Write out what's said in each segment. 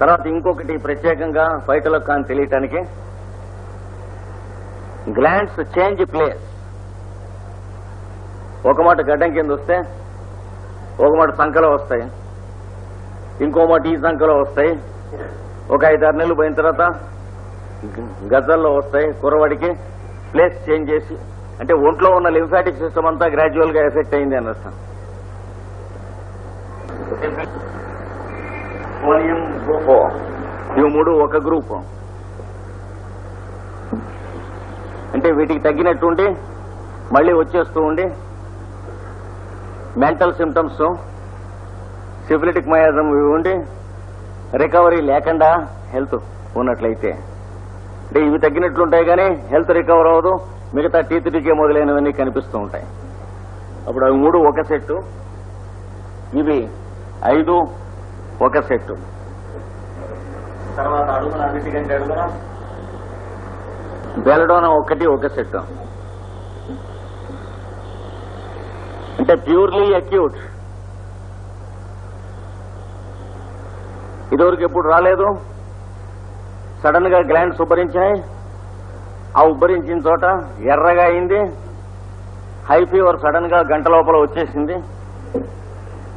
తర్వాత ఇంకొకటి ప్రత్యేకంగా బయటలో కానీ తెలియటానికి. Glands change place. ఒక మాట గడ్డం కింద వస్తే ఒక మాట సంఖలో వస్తాయి. ఇంకో మాట ఈ సంఖలో వస్తాయి. ఒక ఐదారు నెలలు పోయిన తర్వాత గజల్లో వస్తాయి కురవాడికి ప్లేస్ చేంజ్ చేసి. అంటే ఒంట్లో ఉన్న లింఫాటిక్ సిస్టమ్ అంతా గ్రాడ్యువల్గా ఎఫెక్ట్ అయింది అని అర్థం. సోడియం ఇవి మూడు ఒక గ్రూప్. అంటే వీటికి తగ్గినట్టు ఉండి మళ్ళీ వచ్చేస్తూ ఉండి మెంటల్ సిమ్టమ్స్ సిఫిలిటిక్ మయాజం ఇవి ఉండి రికవరీ లేకుండా హెల్త్ ఉన్నట్లయితే. అంటే ఇవి తగ్గినట్లుంటాయి కానీ హెల్త్ రికవర్ అవ్వదు మిగతా టీత్ టీకే మొదలైనవన్నీ కనిపిస్తూ ఉంటాయి. అప్పుడు అవి మూడు ఒక సెట్టు ఇవి ఐదు ఒక సెట్టు. తర్వాత అడుగున అన్నిటికంటే అడుగున? బెలడోన ఒకటి ఒక సెట్. అంటే ప్యూర్లీ అక్యూట్. ఇదివరకు ఎప్పుడు రాలేదు? సడన్గా గ్లాండ్స్ ఉబ్బరించాయి. ఆ ఉబ్బరించిన చోట ఎర్రగా అయింది. హై ఫీవర్ సడన్గా గంట లోపల వచ్చేసింది.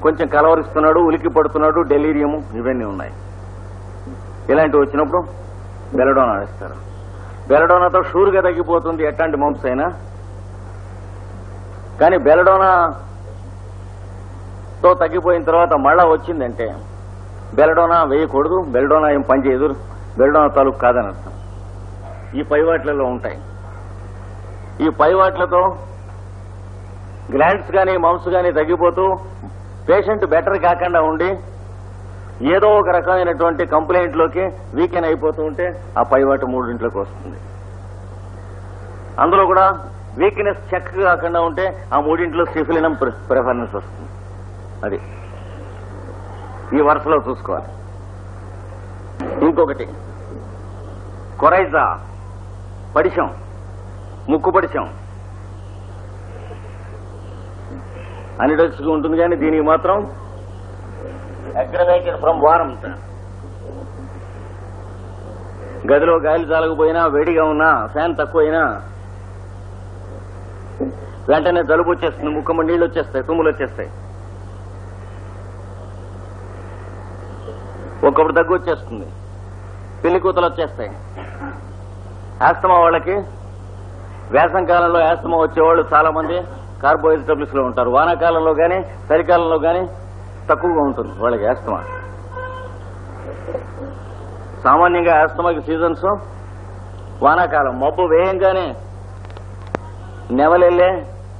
కొంచెం కలవరిస్తున్నాడు ఉలికి పడుతున్నాడు డెలీరియము ఇవన్నీ ఉన్నాయి. ఇలాంటివి వచ్చినప్పుడు బెలడోనా వేస్తారు. బెలడోనాతో షూర్గా తగ్గిపోతుంది ఎట్లాంటి మంప్స్ అయినా. కానీ బెలడోనా తో తగ్గిపోయిన తర్వాత మళ్ళా వచ్చిందంటే బెలడోనా వేయకూడదు బెలడోనా ఏం పనిచేయదు బెలడోనా తాలూకు కాదని అర్థం. ఈ పైవాట్లలో ఉంటాయి. ఈ పైవాట్లతో గ్లాండ్స్ కానీ మౌస్ కానీ తగ్గిపోతూ పేషెంట్ బెటర్ కాకుండా ఉండి ఏదో ఒక రకమైనటువంటి కంప్లైంట్లోకి వీకెన్ అయిపోతూ ఉంటే ఆ పైవాటి మూడింట్లోకి వస్తుంది. అందులో కూడా వీక్నెస్ చెక్ కాకుండా ఉంటే ఆ మూడింట్లో సిఫిలినం ప్రిఫరెన్స్ వస్తుంది. అది. ఈ వరుసలో చూసుకోవాలి. ఇంకొకటి. కొరైజా. పడిశం ముక్కు పడిశం అనిడల్స్ ఉంటుంది కానీ దీనికి మాత్రం అగ్రవేటెడ్ ఫ్రమ్ వారం. గదిలో గాలి చాలకపోయినా వేడిగా ఉన్నా ఫ్యాన్ తక్కువైనా వెంటనే జలుబు వచ్చేస్తుంది ముక్కమ్మ నీళ్ళు వచ్చేస్తాయి తుమ్ములు వచ్చేస్తాయి. ఒకప్పుడు దగ్గు వచ్చేస్తుంది. పెళ్ళి కూతలు వచ్చేస్తాయి. ఆస్తమా వాళ్ళకి వేసం కాలంలో ఆస్తమా వచ్చేవాళ్ళు చాలా మంది కార్బోహైడ్రేట్స్లో ఉంటారు. వానాకాలంలో కానీ చలికాలంలో కానీ తక్కువగా ఉంటుంది. వాళ్ళకి ఆస్తమా సామాన్యంగా ఆస్తమాకి సీజన్స్ వానాకాలం. మబ్బు వేయంగానే నెవలెళ్ళే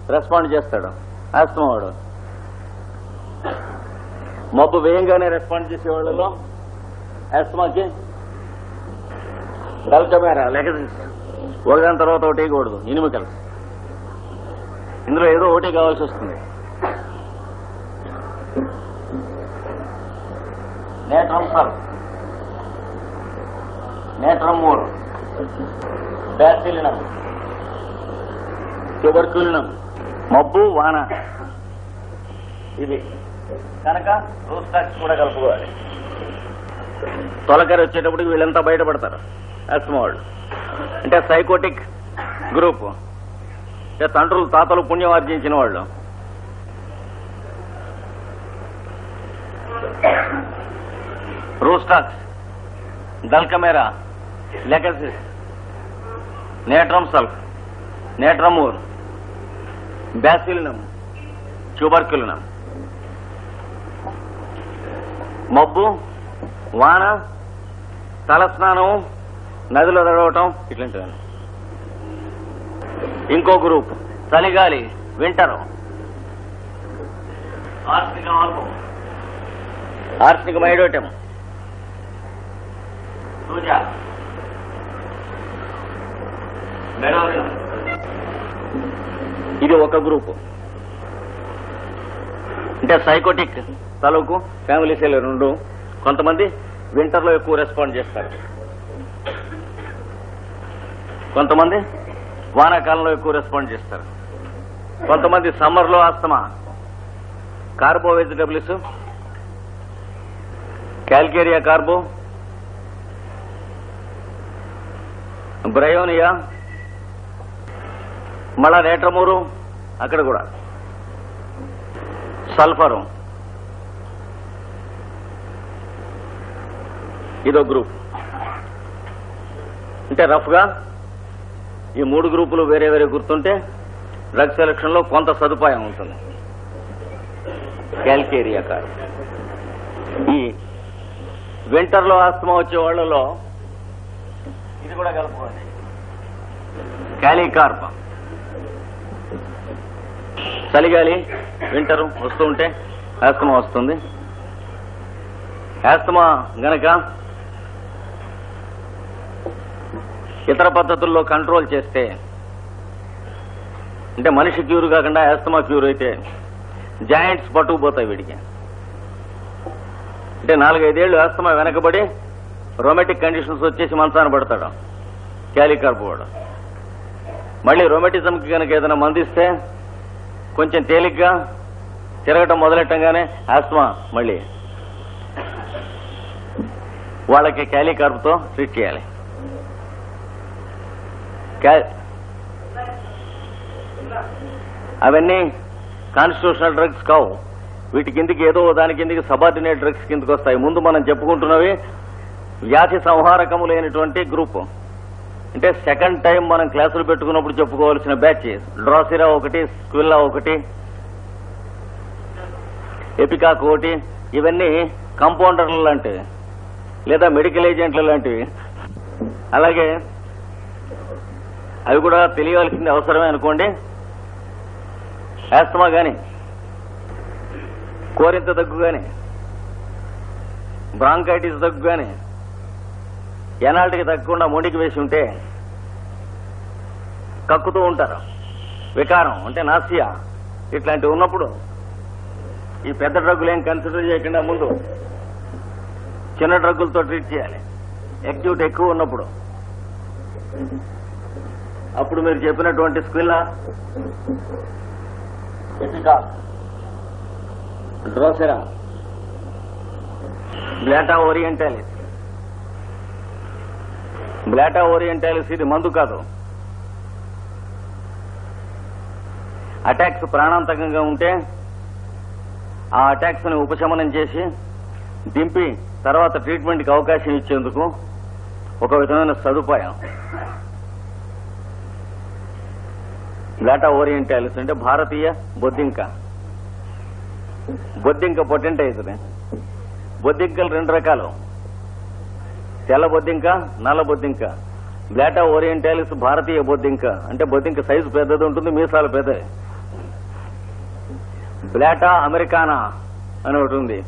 రెస్పాండ్ చేస్తాడు. ఆస్తమా వాడు. మబ్బు వేయంగానే రెస్పాండ్ చేసే వాళ్ళలో ఆస్తమాకి డల్కమేరా లేక ఒకదాని తర్వాత ఒకటి వేయకూడదు. ఇనుమికల్స్ ఇందులో ఏదో ఒకటి కావాల్సి వస్తుంది. నేత్రం సర్. నేత్రం మూడు. బ్యాసిలినం. మబ్బు వాన. ఇది. కనుక రూస్టాక్స్ కూడా కలుపుకోవాలి. తొలకరి వచ్చేటప్పటికి వీళ్ళంతా బయటపడతారు. అస్మ వాళ్ళు అంటే సైకోటిక్ గ్రూప్ అంటే తండ్రులు తాతలు పుణ్యం ఆర్జించిన వాళ్ళు. Rhus tox dulcamara lachesis natrum sulph natrum mur. Bacillinum. Tuberculinum మబ్బు. వాన. తలస్నానం. నదిలో తడవటం. ఇట్లాంటివన్నీ. ఇంకో గ్రూప్. చలిగాలి. వింటర్. ఆర్సిక మైడోటం ఇది ఒక గ్రూప్. అంటే సైకోటిక్ తలకు ఫ్యామిలీ సెల్ రెండు. కొంతమంది వింటర్లో ఎక్కువ రెస్పాండ్ చేస్తారు. కొంతమంది వానాకాలంలో ఎక్కువ రెస్పాండ్ చేస్తారు. కొంతమంది సమ్మర్లో asthma. Carbo vegetabilis calcarea carbo. Bryonia మళ్ళా నేట్రమూరు అక్కడ కూడా. సల్ఫరు. ఇదో గ్రూప్. అంటే రఫ్గా ఈ మూడు గ్రూపులు వేరే వేరే గుర్తుంటే డ్రగ్ సెలక్షన్లో కొంత సదుపాయం ఉంటుంది. క్యాల్కేరియా కార్ ఈ వింటర్లో ఆస్తమా వచ్చే వాళ్ళలో ఇది కూడా కలుపుకోండి క్యాలికార్ప చలిగాలి వింటర్ వస్తూ ఉంటే ఆస్తమా వస్తుంది. ఆస్తమా గనక ఇతర పద్ధతుల్లో కంట్రోల్ చేస్తే అంటే మనిషి క్యూర్ కాకుండా ఆస్తమా క్యూర్ అయితే జాయింట్స్ పట్టుకుపోతాయి వీడికి. అంటే నాలుగైదేళ్ళు ఆస్తమా వెనకబడి రొమాటిక్ కండిషన్స్ వచ్చేసి మంచాన పడతాడు. క్యాలికార్ప్ వాడు. మళ్ళీ రొమాటిజంకి కనుక ఏదైనా మందిస్తే కొంచెం తేలిగ్గా తిరగటం మొదలెట్టంగానే ఆస్తమా మళ్ళీ వాళ్ళకి క్యాలికార్ప్తో ట్రీట్ చేయాలి. అవన్నీ కాన్స్టిట్యూషనల్ డ్రగ్స్ కావు. వీటి కిందికి ఏదో దాని కిందికి సబార్డినేట్ డ్రగ్స్ కిందకి వస్తాయి ముందు మనం చెప్పుకుంటున్నవి వ్యాధి సంహారకము లేనటువంటి గ్రూప్. అంటే సెకండ్ టైం మనం క్లాసులు పెట్టుకున్నప్పుడు చెప్పుకోవాల్సిన బ్యాచ్ డ్రాసిరా ఒకటి స్క్విల్లా ఒకటి ఎపికాక్ ఒకటి ఇవన్నీ కంపౌండర్లు లాంటివి. లేదా మెడికల్ ఏజెంట్ల లాంటివి. అలాగే అవి కూడా తెలియవలసింది అవసరమే అనుకోండి. ఆస్తమా గాని కోరింత దగ్గు గాని బ్రాంకైటిస్ దగ్గు గాని ఎనాల్టికి తగ్గకుండా మొండికి వేసి ఉంటే కక్కుతూ ఉంటారు. వికారం అంటే నాసియా ఇట్లాంటివి ఉన్నప్పుడు ఈ పెద్ద డ్రగ్గులు ఏం కన్సిడర్ చేయకుండా ముందు చిన్న డ్రగ్గులతో ట్రీట్ చేయాలి. యాక్టివిటీ ఎక్కువ ఉన్నప్పుడు. అప్పుడు మీరు చెప్పినటువంటి squilla? Drosera blatta orientalis blatta orientalis ఇది మందు కాదు. అటాక్స్ ప్రాణాంతకంగా ఉంటే ఆ అటాక్స్ని ఉపశమనం చేసి దింపి తర్వాత ట్రీట్మెంట్కి అవకాశం ఇచ్చేందుకు ఒక విధమైన సదుపాయం. బ్లాటా ఓరియంటాలిస్ అంటే భారతీయ బొద్దింక. బొద్దింక పొట్టెంట అవుతుంది బొద్దింకలు రెండు రకాలు. తెల్ల బొద్దింక నల్ల బొద్దింక బ్లాటా ఓరియంటాలిస్ భారతీయ బొద్దింక. అంటే బొద్దింక సైజు పెద్దది ఉంటుంది మీసాలు పెద్దది బ్లాటా అమెరికానా అని ఒకటి ఉంది.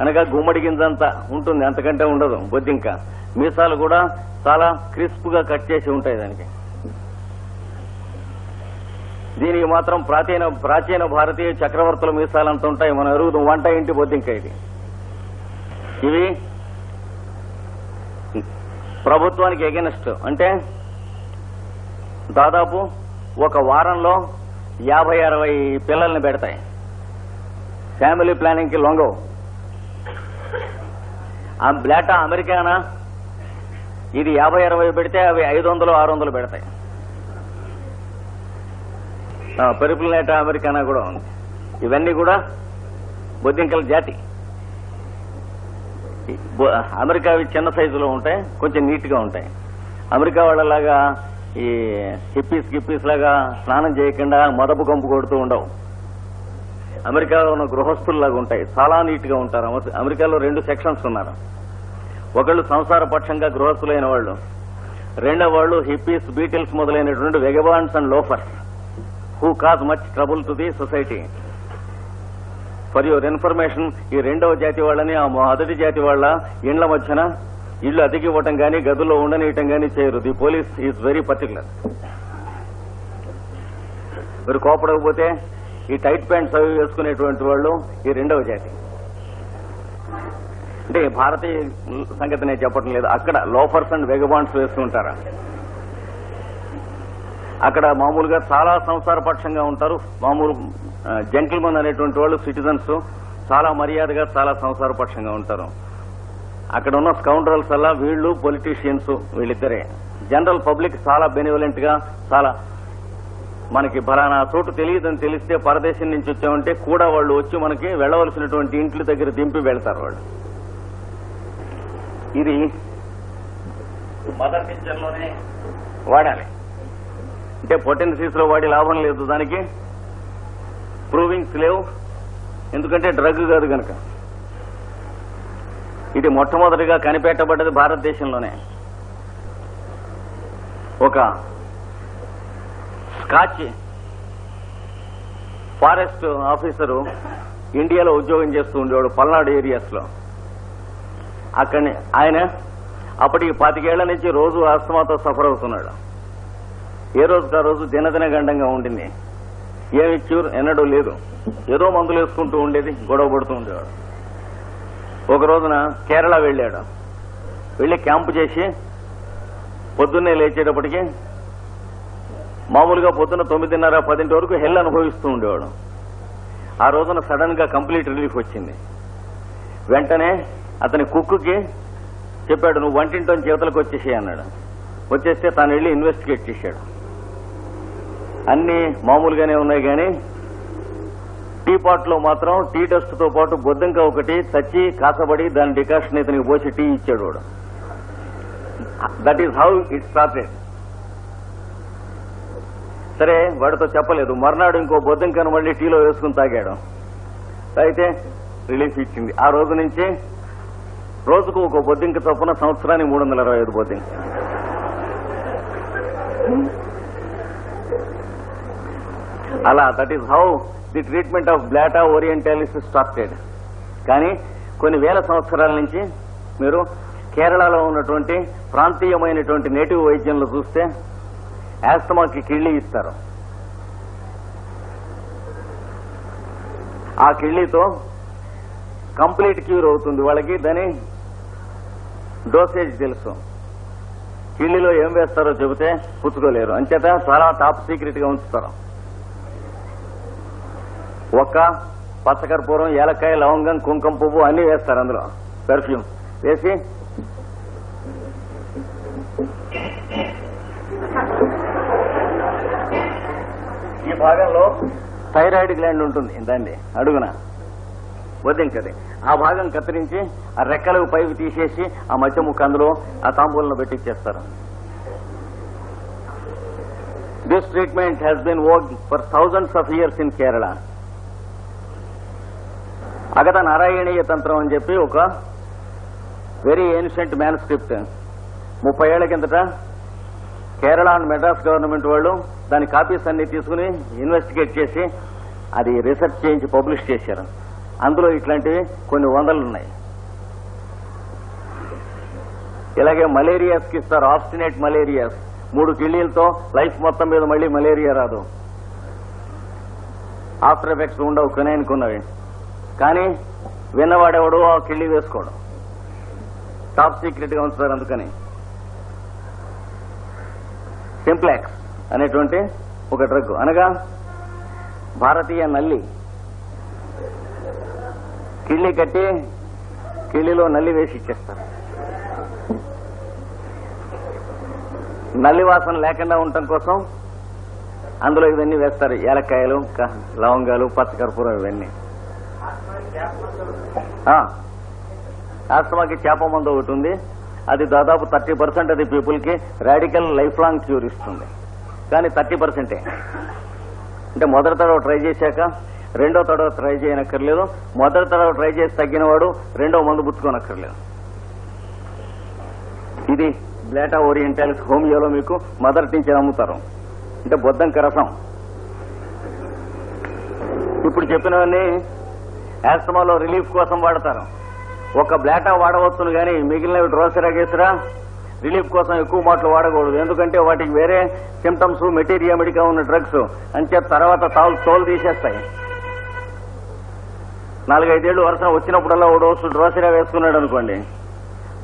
అనగా గుమ్మడి గింజంత ఉంటుంది అంతకంటే ఉండదు బొద్దింక. మీసాలు కూడా చాలా క్రిస్ప్గా కట్ చేసి ఉంటాయి దానికి. దీనికి మాత్రం ప్రాచీన ప్రాచీన భారతీయ చక్రవర్తుల మీసాలంత ఉంటాయి. మనం ఎరుగుతాం వంట ఇంటి బొద్దింక ఇది. ఇవి ప్రభుత్వానికి ఎగెనిస్ట్ అంటే దాదాపు ఒక వారంలో యాభై అరవై పిల్లల్ని పెడతాయి. ఫ్యామిలీ ప్లానింగ్కి లొంగవు. ఆ బ్లాటా అమెరికానా? ఇది యాభై అరవై పెడితే అవి ఐదు వందలు ఆరు వందలు పెడతాయి. పెరుపులనేట అమెరికానా కూడా ఉంది. ఇవన్నీ కూడా బొద్దింకల జాతి. అమెరికా బొ- చిన్న సైజులో ఉంటాయి కొంచెం నీట్గా ఉంటాయి. అమెరికా వాళ్ళలాగా ఈ హిప్పీస్ గిప్పీస్ లాగా స్నానం చేయకుండా మొదపు కంపు కొడుతూ ఉండవు. అమెరికాలో ఉన్న గృహస్థుల్లాగా ఉంటాయి చాలా నీట్గా ఉంటారు అమెరికాలో రెండు సెక్షన్స్ ఉన్నారు. ఒకళ్ళు సంసార పక్షంగా గృహస్థులైన వాళ్ళు రెండో వాళ్ళు హిప్పీస్ బీటిల్స్ మొదలైనటువంటి vagabonds and loafers who cause much trouble to the society. For your information ఈ రెండవ జాతి వాళ్ళని ఆ మొదటి జాతి వాళ్ళ ఇండ్ల మధ్యన ఇల్లు అతికి ఇవ్వటం గానీ గదుల్లో ఉండనీయటం గానీ చేయరు. The police is very particular మీరు కోపడకపోతే ఈ టైట్ ప్యాంట్స్ అవి వేసుకునేటువంటి వాళ్ళు ఈ రెండవ జాతి. అంటే భారతీయ సంగతి నేను చెప్పడం లేదు అక్కడ లోఫర్స్ అండ్ వెగబాండ్స్ వేసుకుంటారా అక్కడ మామూలుగా చాలా సంసార పక్షంగా ఉంటారు. మామూలు జంకిల్మన్ అనేటువంటి వాళ్ళు సిటిజన్స్ చాలా మర్యాదగా చాలా సంసార పక్షంగా ఉంటారు. అక్కడ ఉన్న స్కౌండ్రల్స్ అలా వీళ్ళు పొలిటీషియన్స్ వీళ్ళిద్దరే. జనరల్ పబ్లిక్ చాలా బెనివలెంట్గా చాలా మనకి బలానా చోటు తెలియదని తెలిస్తే పరదేశం నుంచి వచ్చామంటే కూడా వాళ్ళు వచ్చి మనకి వెళ్ళవలసినటువంటి ఇంట్ల దగ్గర దింపి వెళ్తారు వాళ్ళు. ఇది మదర్ టీచర్లోనే వాడాలి. అంటే పొటెన్సీస్లో వాడి లాభం లేదు దానికి. ప్రూవింగ్స్ లేవు ఎందుకంటే డ్రగ్ కాదు కనుక ఇది మొట్టమొదటిగా కనిపెట్టబడ్డది భారతదేశంలోనే. ఒక స్కాచ్ ఫారెస్ట్ ఆఫీసరు ఇండియాలో ఉద్యోగం చేస్తూ ఉండేవాడు పల్నాడు ఏరియాస్లో అక్కడి ఆయన అప్పటికి పాతికేళ్ళ నుంచి రోజు ఆస్తమాతో సఫర్ అవుతున్నాడు. ఏ రోజు ఆ రోజు దినదిన గండంగా ఉండింది. ఏమి క్యూర్ ఎన్నడూ లేదు. ఏదో మందులు వేసుకుంటూ ఉండేది గొడవ పడుతూ ఉండేవాడు. ఒక రోజున కేరళ వెళ్ళాడు. వెళ్ళి క్యాంపు చేసి పొద్దున్నే లేచేటప్పటికి మామూలుగా పొద్దున్న తొమ్మిదిన్నర పదింటి వరకు హెల్ అనుభవిస్తూ ఉండేవాడు. ఆ రోజున సడన్గా కంప్లీట్ రిలీఫ్ వచ్చింది. వెంటనే అతని కుక్కుకి చెప్పాడు నువ్వు వంటింటో చేతులకు వచ్చేసేయన్నాడు వచ్చేస్తే తాను వెళ్ళి ఇన్వెస్టిగేట్ చేశాడు. అన్ని మామూలుగానే ఉన్నాయి కానీ టీ పాట్లో మాత్రం టీ డస్ట్తో పాటు బొద్దంక ఒకటి చచ్చి కాసబడి దాని డికాషన్ ఇతనికి పోసి టీ ఇచ్చాడు వాడు. That is how it started సరే వాడితో చెప్పలేదు. మర్నాడు ఇంకో బొద్దంకను మళ్ళీ టీలో వేసుకుని తాగాడు. అయితే రిలీఫ్ ఇచ్చింది. ఆ రోజు నుంచి రోజుకు ఒక బొద్దింక చొప్పున సంవత్సరానికి మూడు వందల ఇరవై ఐదు బొద్దింక అలా that is how the treatment of blatta orientalis started కానీ కొన్ని వేల సంవత్సరాల నుంచి మీరు కేరళలో ఉన్నటువంటి ప్రాంతీయమైనటువంటి నేటివ్ వైద్యంలో చూస్తే యాస్తమాకి కిళ్ళి ఇస్తారు. ఆ కిళ్ళితో కంప్లీట్ క్యూర్ అవుతుంది. వాళ్ళకి దాని డోసేజ్ తెలుసు. కిళ్ళిలో ఏం వేస్తారో చెబితే పుచ్చుకోలేరు. అంచేత చాలా టాప్ సీక్రెట్గా ఉంచుతారు. ఒక్క పచ్చకర్పూరం ఏలక్కాయ లవంగం కుంకుమ పువ్వు అన్ని వేస్తారు అందులో. పెర్ఫ్యూమ్ వేసి. ఈ భాగంలో థైరాయిడ్ గ్లాండ్ ఉంటుంది. ఇంతండి అడుగున. వదింకది ఆ భాగం కత్తిరించి ఆ రెక్కలకు పైకి తీసేసి ఆ మధ్య ముక్క అందులో ఆ తాంబూలను పెట్టిచ్చేస్తారు this treatment has been work for thousands of years in Kerala అగత నారాయణీయ తంత్రం అని చెప్పి ఒక వెరీ ఏన్షియంట్ మ్యాన్స్క్రిప్ట్ ముప్పై ఏళ్ళ కిందట కేరళ అండ్ మెడ్రాస్ గవర్నమెంట్ వాళ్ళు దాని కాపీస్ అన్ని తీసుకుని ఇన్వెస్టిగేట్ చేసి అది రీసెర్చ్ చేయించి పబ్లిష్ చేశారు. అందులో ఇట్లాంటివి కొన్ని వందలు ఉన్నాయి. ఇలాగే మలేరియాస్కి ఇస్తారు ఆబ్స్టినేట్ మలేరియాస్ మూడు కిళ్ళీలతో లైఫ్ మొత్తం మీద మళ్ళీ మలేరియా రాదు. ఆఫ్టర్ ఎఫెక్ట్స్ ఉండవు కొనేనుకున్నవి కానీ విన్నవాడెవడు ఆ కిళ్ళి వేసుకోవడం టాప్ సీక్రెట్గా ఉంచుతారు అందుకని. సింప్లెక్స్ అనేటువంటి ఒక డ్రగ్. అనగా భారతీయ నల్లి. కిళ్ళి కట్టి కిళ్ళిలో నల్లి వేసి ఇచ్చేస్తారు. నల్లి వాసన లేకుండా ఉండటం కోసం అందులో ఇవన్నీ వేస్తారు. ఏలక్కాయలు లవంగాలు పచ్చకర్పూరం ఇవన్నీ. ఆస్తమాకి చేప మందు ఒకటి ఉంది. అది దాదాపు థర్టీ పర్సెంట్ అది పీపుల్కి రాడికల్ లైఫ్ లాంగ్ క్యూర్ ఇస్తుంది. కానీ థర్టీ పర్సెంటే. అంటే మొదటి తడవ ట్రై చేశాక రెండో తడవ ట్రై చేయనక్కర్లేదు. మొదటి తడవ ట్రై చేసి తగ్గినవాడు రెండో మందు పుచ్చుకోనక్కర్లేదు ఇది బ్లాటా ఓరియంటాలిస్ హోమియోలో మీకు మదర్ నుంచి అమ్ముతారు అంటే బొద్దంక రసం. ఇప్పుడు చెప్పినవన్నీ యాస్తమాలో రిలీఫ్ కోసం వాడతారు. ఒక బ్లాటా వాడవచ్చును కానీ మిగిలినవి డ్రోసెరా గేసరా రిలీఫ్ కోసం ఎక్కువ మాటలు వాడకూడదు. ఎందుకంటే వాటికి వేరే సిమ్టమ్స్ మెటీరియా మెడికా ఉన్న డ్రగ్స్. అంతే తర్వాత తాలు తోలు తీసేస్తాయి. నాలుగైదేళ్ళు వరుస వచ్చినప్పుడల్లా ఓ డోసు డ్రోసెరా వేసుకున్నాడు అనుకోండి.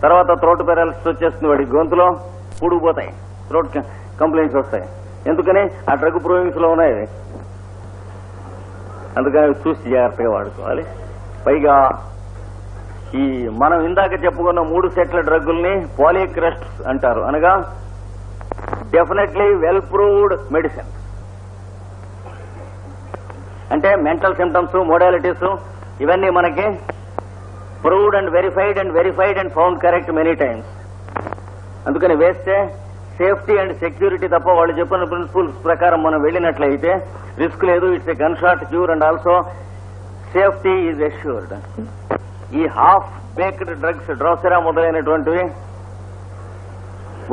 తర్వాత త్రోట్ పెరాలసిస్ వచ్చేస్తుంది వాడి గొంతులో. పూడుకుపోతాయి. త్రోట్ కంప్లైంట్స్ వస్తాయి. ఎందుకని? ఆ డ్రగ్ ప్రూవింగ్స్లో ఉన్నాయి. అందుకని చూసి జాగ్రత్తగా వాడుకోవాలి. పైగా ఈ మనం ఇందాక చెప్పుకున్న మూడు సెట్ల డ్రగ్గుల్ని పాలిక్రెస్ట్ అంటారు. అనగా డెఫినెట్లీ వెల్ ప్రూవ్డ్ మెడిసిన్. అంటే మెంటల్ సిమ్టమ్స్ మోడాలిటీస్ ఇవన్నీ మనకి proved and verified and verified and found correct many times. అందుకని వేస్తే సేఫ్టీ అండ్ సెక్యూరిటీ తప్ప వాళ్ళు చెప్పిన ప్రిన్సిపల్స్ ప్రకారం మనం వెళ్ళినట్లయితే రిస్క్ లేదు it's a gun shot cure and also safety is assured. ఈ హాఫ్ బేక్డ్ డ్రగ్స్ డ్రోసెరా మొదలైనటువంటివి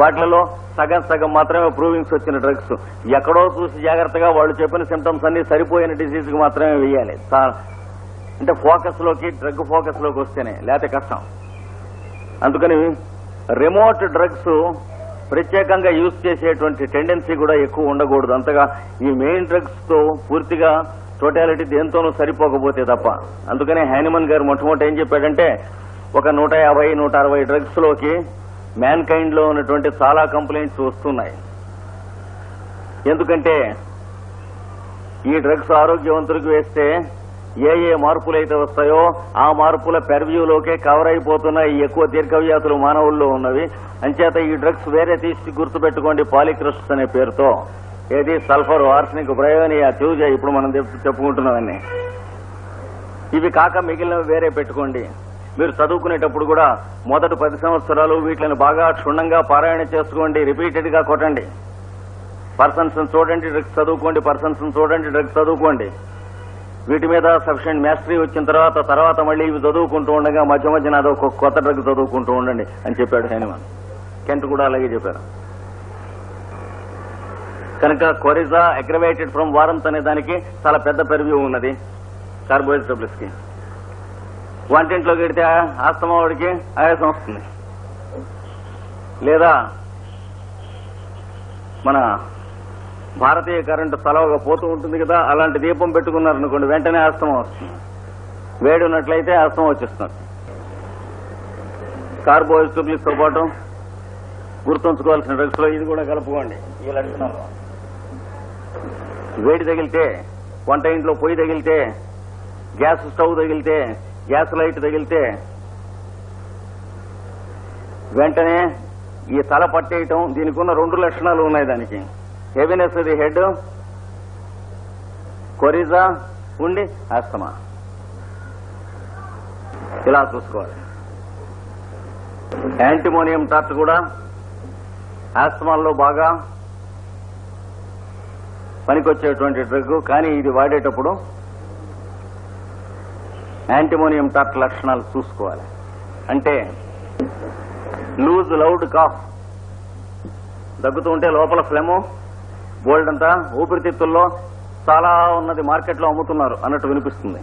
వాటిలలో సగం సగం మాత్రమే ప్రూవింగ్స్ వచ్చిన డ్రగ్స్. ఎక్కడో చూసి జాగ్రత్తగా వాళ్ళు చెప్పిన సిమ్టమ్స్ అన్ని సరిపోయిన డిసీజ్కి మాత్రమే వేయాలి. అంటే ఫోకస్లోకి డ్రగ్ ఫోకస్లోకి వస్తేనే లేకపోతే కష్టం. అందుకని రిమోట్ డ్రగ్స్ ప్రత్యేకంగా యూజ్ చేసేటువంటి టెండెన్సీ కూడా ఎక్కువ ఉండకూడదు. అంతగా ఈ మెయిన్ డ్రగ్స్తో పూర్తిగా టోటాలిటీ దేంతోనూ సరిపోకపోతే తప్ప. అందుకనే హ్యానిమన్ గారు మొట్టమొదటి ఏం చెప్పాడంటే ఒక నూట యాభై నూట అరవై డ్రగ్స్లోకి మ్యాన్ కైండ్లో ఉన్నటువంటి చాలా కంప్లైంట్స్ వస్తున్నాయి. ఎందుకంటే ఈ డ్రగ్స్ ఆరోగ్యవంతులకు వేస్తే ఏ ఏ మార్పులు అయితే వస్తాయో ఆ మార్పుల పెర్వ్యూలోకే కవర్ అయిపోతున్న ఈ ఎక్కువ దీర్ఘవ్యాధులు మానవుల్లో ఉన్నవి. అంచేత ఈ డ్రగ్స్ వేరే తీసి గుర్తుపెట్టుకోండి పాలిక్రస్ట్ అనే పేరుతో. ఏది? సల్ఫర్ ఆర్సనిక్ బ్రయోనియా చూజ ఇప్పుడు మనం చెప్పుకుంటున్నామని ఇవి కాక మిగిలినవి వేరే పెట్టుకోండి. మీరు చదువుకునేటప్పుడు కూడా మొదటి పది సంవత్సరాలు వీటిని బాగా క్షుణ్ణంగా పారాయణ చేసుకోండి రిపీటెడ్గా కొట్టండి పర్సన్స్ చూడండి డ్రగ్స్ చదువుకోండి పర్సన్స్ చూడండి డ్రగ్స్ చదువుకోండి. వీటి మీద సఫిషియెంట్ మాస్టరీ వచ్చిన తర్వాత తర్వాత మళ్ళీ ఇవి చదువుకుంటూ ఉండగా మధ్య మధ్యన అదో ఒక కొత్త డ్రగ్ చదువుకుంటూ ఉండండి అని చెప్పాడు హనుమాన్. కెంట్ కూడా అలాగే చెప్పారు కనుక కొరిజా అగ్రవేటెడ్ ఫ్రమ్ వారంత్ అనే దానికి చాలా పెద్ద పెరివ్యూ ఉన్నది కార్బోహైడ్రేట్స్కి వంటింట్లో వెడితే ఆస్తమా వాడికి ఆయాసం వస్తుంది. లేదా మన భారతీయ కరెంటు సలవగా పోతూ ఉంటుంది కదా అలాంటి దీపం పెట్టుకున్నారనుకోండి వెంటనే అస్తమం వస్తుంది. వేడి ఉన్నట్లయితే అస్తమం వచ్చేస్తుంది. కార్బోహైడ్రేట్లతో పాటు గుర్తుంచుకోవాల్సిన డ్రగ్స్లో ఇది కూడా కలుపుకోండి ఈ లక్షణాలు వేడి తగిలితే వంట ఇంట్లో పొయ్యి తగిలితే గ్యాస్ స్టవ్ తగిలితే గ్యాస్ లైట్ తగిలితే వెంటనే ఈ తల పట్టేయటం దీనికి ఉన్న రెండు లక్షణాలు ఉన్నాయి దానికి. హెవీనెస్ ది హెడ్ కొరిజా ఉండి? ఆస్తమా. ఇలా చూసుకోవాలి. యాంటిమోనియం టార్చ్ కూడా ఆస్తమాల్లో బాగా పనికొచ్చేటువంటి డ్రగ్ కానీ ఇది వాడేటప్పుడు యాంటిమోనియం టార్చ్ లక్షణాలు చూసుకోవాలి. అంటే లూజ్ లౌడ్ కాఫ్ దగ్గుతూ ఉంటే లోపల ఫ్లెము బోల్డ్ అంతా ఊపిరితిత్తుల్లో చాలా ఉన్నది మార్కెట్లో అమ్ముతున్నారు అన్నట్టు వినిపిస్తుంది.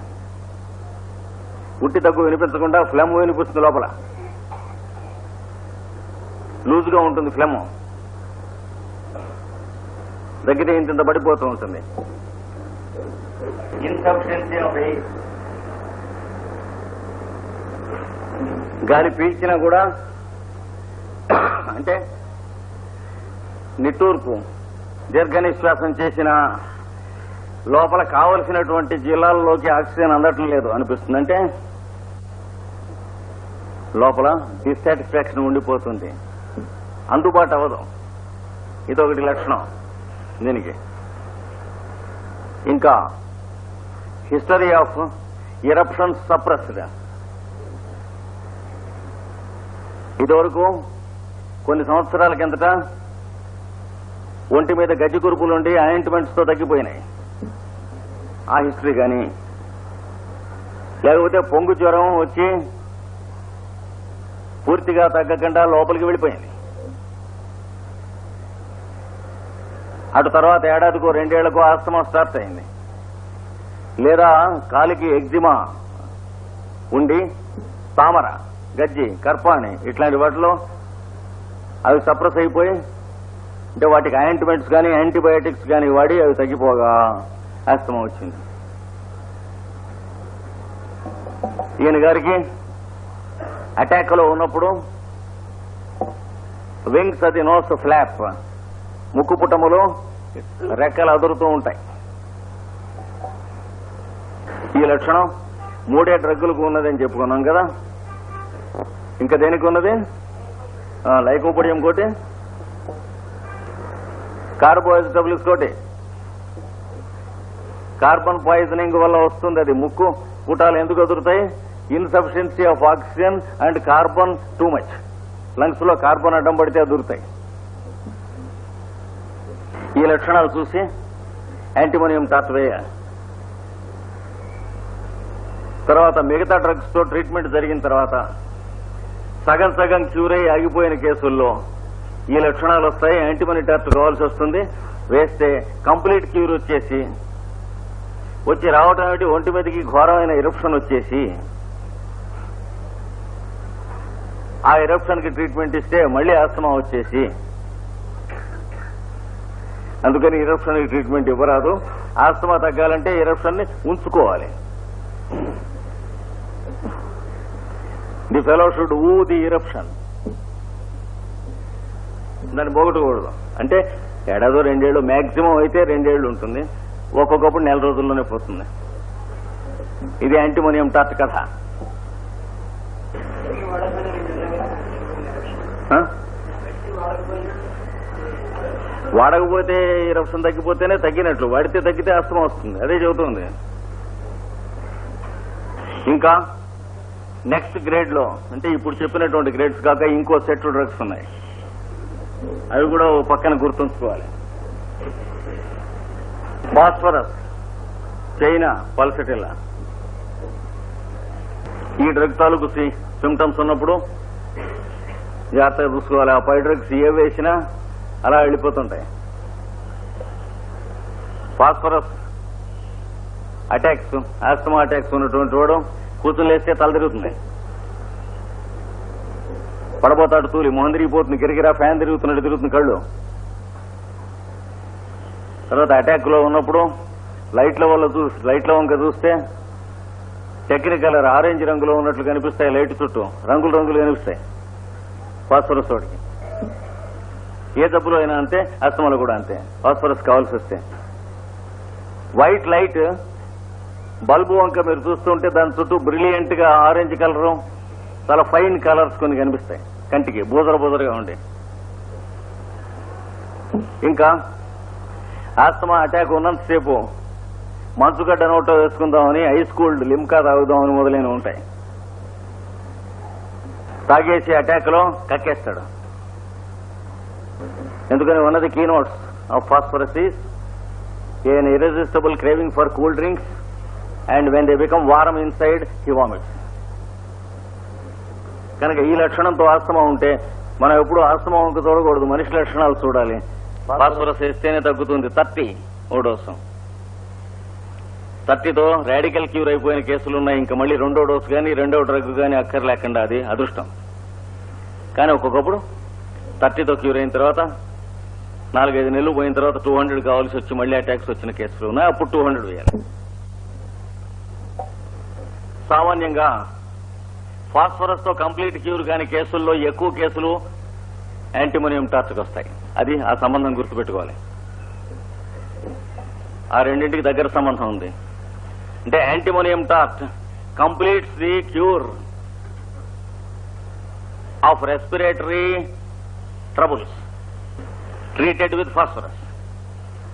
ఉట్టి దగ్గు వినిపించకుండా ఫ్లెమ్ వినిపిస్తుంది లోపల. లూజ్గా ఉంటుంది ఫ్లెమ్. దగ్గర ఇంత పడిపోతూ ఉంటుంది. గాలి పీల్చినా కూడా అంటే నిట్టూర్పు. దీర్ఘ నిశ్వాసం చేసిన లోపల కావలసినటువంటి జిల్లాల్లోకి ఆక్సిజన్ అందటం లేదు అనిపిస్తుంది అంటే లోపల డిస్సాటిస్ఫాక్షన్ ఉండిపోతుంది. అందుబాటు అవ్వదు. ఇదొకటి లక్షణం దీనికి. ఇంకా హిస్టరీ ఆఫ్ ఇరప్షన్ సప్రెస్డ్. ఇదివరకు కొన్ని సంవత్సరాల కిందట ఒంటి మీద గజ్జి కురుపులుండి ఆయింట్మెంట్స్తో తగ్గిపోయినాయి. ఆ హిస్టరీ కానీ లేకపోతే పొంగు జ్వరం వచ్చి పూర్తిగా తగ్గకుండా లోపలికి వెళ్ళిపోయింది. అటు తర్వాత ఏడాదికో రెండేళ్ళకో ఆస్తమా స్టార్ట్ అయింది. లేదా కాలికి ఎగ్జిమా ఉండి తామర గజ్జి కర్పాణి ఇట్లాంటి వాటిలో అవి సప్రెస్ అయిపోయి అంటే వాటికి ఆయింట్మెంట్స్ కానీ యాంటీబయాటిక్స్ కానీ వాడి అవి తగ్గిపోగా ఆస్తమా వచ్చింది. ఈయన గారికి అటాక్లో ఉన్నప్పుడు వింగ్స్ అది నోస్ ఫ్లాప్ ముక్కు పుటములు రెక్కలు అదురుతూ ఉంటాయి. ఈ లక్షణం మూడే డ్రగ్గులకు ఉన్నదని చెప్పుకున్నాం కదా. ఇంకా దేనికి ఉన్నది? లైకోపడియం కోటి కార్బోహైడ్రేట్స్ తోటి. కార్బన్ పాయిజనింగ్ వల్ల వస్తుంది అది ముక్కు పుటాలు ఎందుకు ఎదురుతాయి? Insufficiency of oxygen and carbon too much. లంగ్స్లో carbon అడ్డం పడితే ఎదురుతాయి. ఈ లక్షణాలు చూసి యాంటీమోనియం తాతవేయ తర్వాత మిగతా డ్రగ్స్తో ట్రీట్మెంట్ జరిగిన తర్వాత సగం సగం క్యూర్ అయి ఆగిపోయిన కేసుల్లో ఈ లక్షణాలు వస్తాయి యాంటీమనీ టార్చ్ కావాల్సి వస్తుంది. వేస్తే కంప్లీట్ క్యూర్ వచ్చేసి వచ్చి రావటం ఏమిటి? ఒంటి మీదకి ఘోరమైన ఇరప్షన్ వచ్చేసి ఆ ఇరప్షన్కి ట్రీట్మెంట్ ఇస్తే మళ్ళీ ఆస్తమా వచ్చేసి. అందుకని ఇరప్షన్కి ట్రీట్మెంట్ ఇవ్వరాదు. ఆస్తమా తగ్గాలంటే ఇరప్షన్ని ఉంచుకోవాలి. The fellow should uh the eruption దాన్ని పోగొట్టకూడదు అంటే ఏడాదో రెండేళ్ళు మాక్సిమం అయితే రెండేళ్ళు ఉంటుంది. ఒక్కొక్కప్పుడు నెల రోజుల్లోనే పోతుంది. ఇది యాంటీమోనియం టార్చ్ కథ. ఆ? వాడకపోతే ఇరప్షన్ తగ్గిపోతేనే తగ్గినట్లు. వాడితే తగ్గితే అస్తమం వస్తుంది. అదే చెబుతుంది. ఇంకా నెక్స్ట్ గ్రేడ్లో అంటే ఇప్పుడు చెప్పినటువంటి గ్రేడ్స్ కాక ఇంకో సెట్ డ్రగ్స్ ఉన్నాయి. అవి కూడా ఓ పక్కన గుర్తుంచుకోవాలి. Phosphorus china pulsatilla. ఈ డ్రగ్ తాలూకు సిమ్టమ్స్ ఉన్నప్పుడు జాగ్రత్తగా చూసుకోవాలి. ఆ పై డ్రగ్స్ ఏ వేసినా అలా వెళ్ళిపోతుంటాయి. ఫాస్ఫరస్ అటాక్స్ ఆస్తమా అటాక్స్ ఉన్నటువంటి వాడు కూతురు లేస్తే తల తిరుగుతుంది. పడబోతాడు తూలి మొహం తిరిగిపోతుంది గిరిగిరా ఫ్యాన్ తిరుగుతున్నట్టు తిరుగుతుంది కళ్ళు. తర్వాత అటాక్లో ఉన్నప్పుడు లైట్ల వల్ల చూసి లైట్ల వంక చూస్తే టెక్నికలర్ ఆరెంజ్ రంగులో ఉన్నట్లు కనిపిస్తాయి లైట్ చుట్టూ. రంగులు రంగులు కనిపిస్తాయి. ఫాస్ఫరస్ తోటికి ఏ జబ్బులో అయినా అంతే అస్తమలు కూడా అంతే. ఫాస్ఫరస్ కావాల్సి వస్తే. వైట్ లైట్ బల్బు వంక మీరు చూస్తుంటే దాని చుట్టూ బ్రిలియంట్గా ఆరెంజ్ కలరు చాలా ఫైన్ కలర్స్ కొన్ని కనిపిస్తాయి. కంటికి బూదర బూదరగా ఉండి. ఇంకా ఆస్తమా అటాక్ ఉన్నంతసేపు మంచుగడ్డ నోట్లో వేసుకుందామని ఐస్ కూల్డ్ లిమ్కా తాగుదామని మొదలైనవి ఉంటాయి. తాగేసి అటాక్లో కక్కేస్తాడు. ఎందుకని ఉన్నది keynotes of phosphorus is an craving for cool drinks and and when they వారం ఇన్సైడ్ inside he కనుక ఈ లక్షణంతో ఆస్తమా ఉంటే మనం ఎప్పుడు ఆస్తమా వంక చూడకూడదు. మనిషి లక్షణాలు చూడాలి. ఫాస్ఫరస్ వేస్తేనే తగ్గుతుంది. థర్టీ ఓ డోసు. థర్టీతో రాడికల్ క్యూర్ అయిపోయిన కేసులు ఉన్నాయి ఇంకా మళ్ళీ రెండో డోసు కానీ రెండో డ్రగ్ కానీ అక్కర్లేకుండా అది అదృష్టం. కానీ ఒక్కొక్కప్పుడు థర్టీతో క్యూర్ అయిన తర్వాత నాలుగైదు నెలలు పోయిన తర్వాత టూ హండ్రెడ్ కావాల్సి వచ్చి మళ్ళీ అటాక్స్ వచ్చిన కేసులు ఉన్నాయి అప్పుడు టూ హండ్రెడ్ వేయాలి. సామాన్యంగా ఫాస్ఫరస్తో కంప్లీట్ క్యూర్ కాని కేసుల్లో ఎక్కువ కేసులు యాంటీమోనియం టార్చ్కి వస్తాయి. అది ఆ సంబంధం గుర్తుపెట్టుకోవాలి. ఆ రెండింటికి దగ్గర సంబంధం ఉంది. అంటే antimonium tart completes the cure of respiratory troubles treated with phosphorus.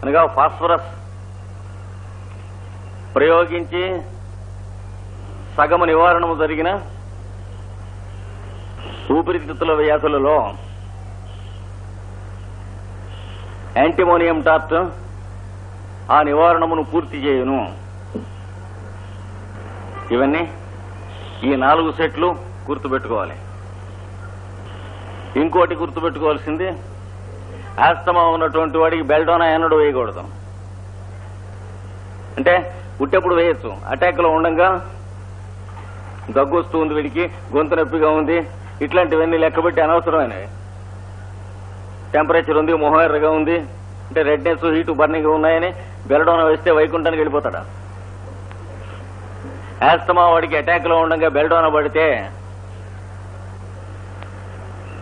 అనగా ఫాస్ఫరస్ ప్రయోగించి సగము నివారణము జరిగిన ఊపిరితిత్తుల వ్యాధులలో యాంటీమోనియం టార్చ్ ఆ నివారణమును పూర్తి చేయును. ఇవన్నీ ఈ నాలుగు సెట్లు గుర్తుపెట్టుకోవాలి. ఇంకోటి గుర్తుపెట్టుకోవాల్సింది ఆస్తమా ఉన్నటువంటి వాడికి బెల్డోనా ఎన్నడూ వేయకూడదు. అంటే పుట్టేప్పుడు వేయచ్చు. అటాక్లో ఉండగా దగ్గు వస్తూ ఉంది వీడికి గొంతు నొప్పిగా ఉంది ఇట్లాంటివన్నీ లెక్కబెట్టి అనవసరమైనవి టెంపరేచర్ ఉంది మొహం ఎర్రగా ఉంది అంటే రెడ్నెస్ హీట్ బర్నింగ్ ఉన్నాయని బెల్డోనా వేస్తే వైకుంఠానికి వెళ్ళిపోతాడా? ఆస్తమా వాడికి అటాక్లో ఉండగా బెల్డోన పడితే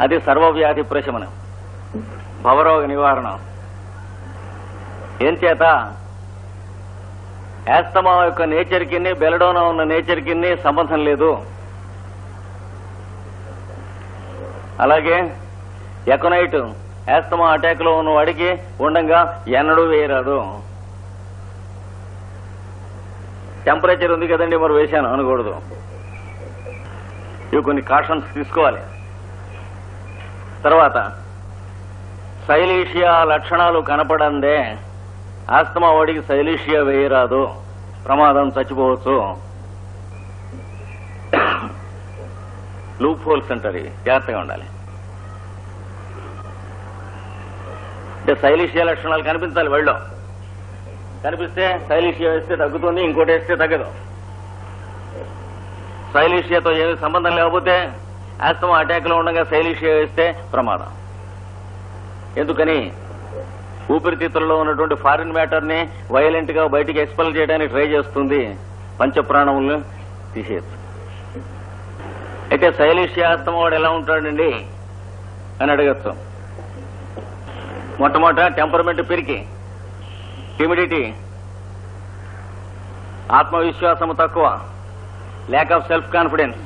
అది సర్వవ్యాధి ప్రశమనం భవరోగ నివారణ. ఏం చేత యాస్తమా యొక్క నేచర్ కిన్ని బెలడోనా ఉన్న నేచర్ కిన్ని సంబంధం లేదు. అలాగే ఎకనైట్ ఆస్తమా అటాక్లో ఉన్న వాడికి ఉండంగా ఎన్నడూ వేయరాదు. టెంపరేచర్ ఉంది కదండి మరి వేశాను అనకూడదు. ఇవి కొన్ని కాషన్స్ తీసుకోవాలి. తర్వాత శైలీషియా లక్షణాలు కనపడందే ఆస్తమా వాడికి శైలీషియా వేయరాదు. ప్రమాదం చచ్చిపోవచ్చు. లూప్ హోల్స్ అంటారు జాగ్రత్తగా ఉండాలి. అంటే శైలిష్య లక్షణాలు కనిపించాలి వెళ్ళం కనిపిస్తే శైలిష్య వేస్తే తగ్గుతుంది ఇంకోటి వేస్తే తగ్గదు. శైలిష్యతో ఏమి సంబంధం లేకపోతే ఆస్తమా అటాక్లో ఉండగా శైలిష్య వేస్తే ప్రమాదం. ఎందుకని? ఊపిరితిత్తుల్లో ఉన్నటువంటి ఫారిన్ మ్యాటర్ని వైలెంట్గా బయటికి ఎక్స్పెల్ చేయడానికి ట్రై చేస్తుంది. పంచప్రాణములను తీసేయచ్చు. అయితే శైలిష్య ఆస్తమా వాడు ఎలా ఉంటాడండి? అని అడగచ్చు. మొట్టమొదట టెంపర్మెంట్ పెరిగి హ్యూమిడిటీ ఆత్మవిశ్వాసము తక్కువ ల్యాక్ ఆఫ్ సెల్ఫ్ కాన్ఫిడెన్స్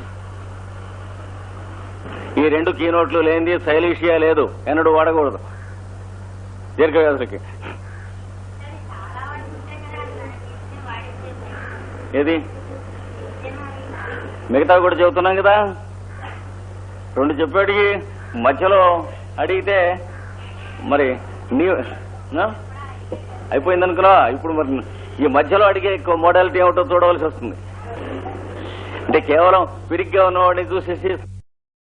ఈ రెండు కీనోట్లు లేనిది శైలీషియా లేదు ఎన్నడూ వాడకూడదు. దీర్ఘవ్యాధులకి ఏది? మిగతా కూడా చెబుతున్నాం కదా? రెండు చెప్పేటికి మధ్యలో అడిగితే మరి నీ అయిపోయిందనుకున్నా? ఇప్పుడు మరి ఈ మధ్యలో అడిగే మోడాలిటీ ఏమిటో చూడవలసి వస్తుంది. అంటే కేవలం పిరిగ్గా ఉన్నవాడిని చూసేసి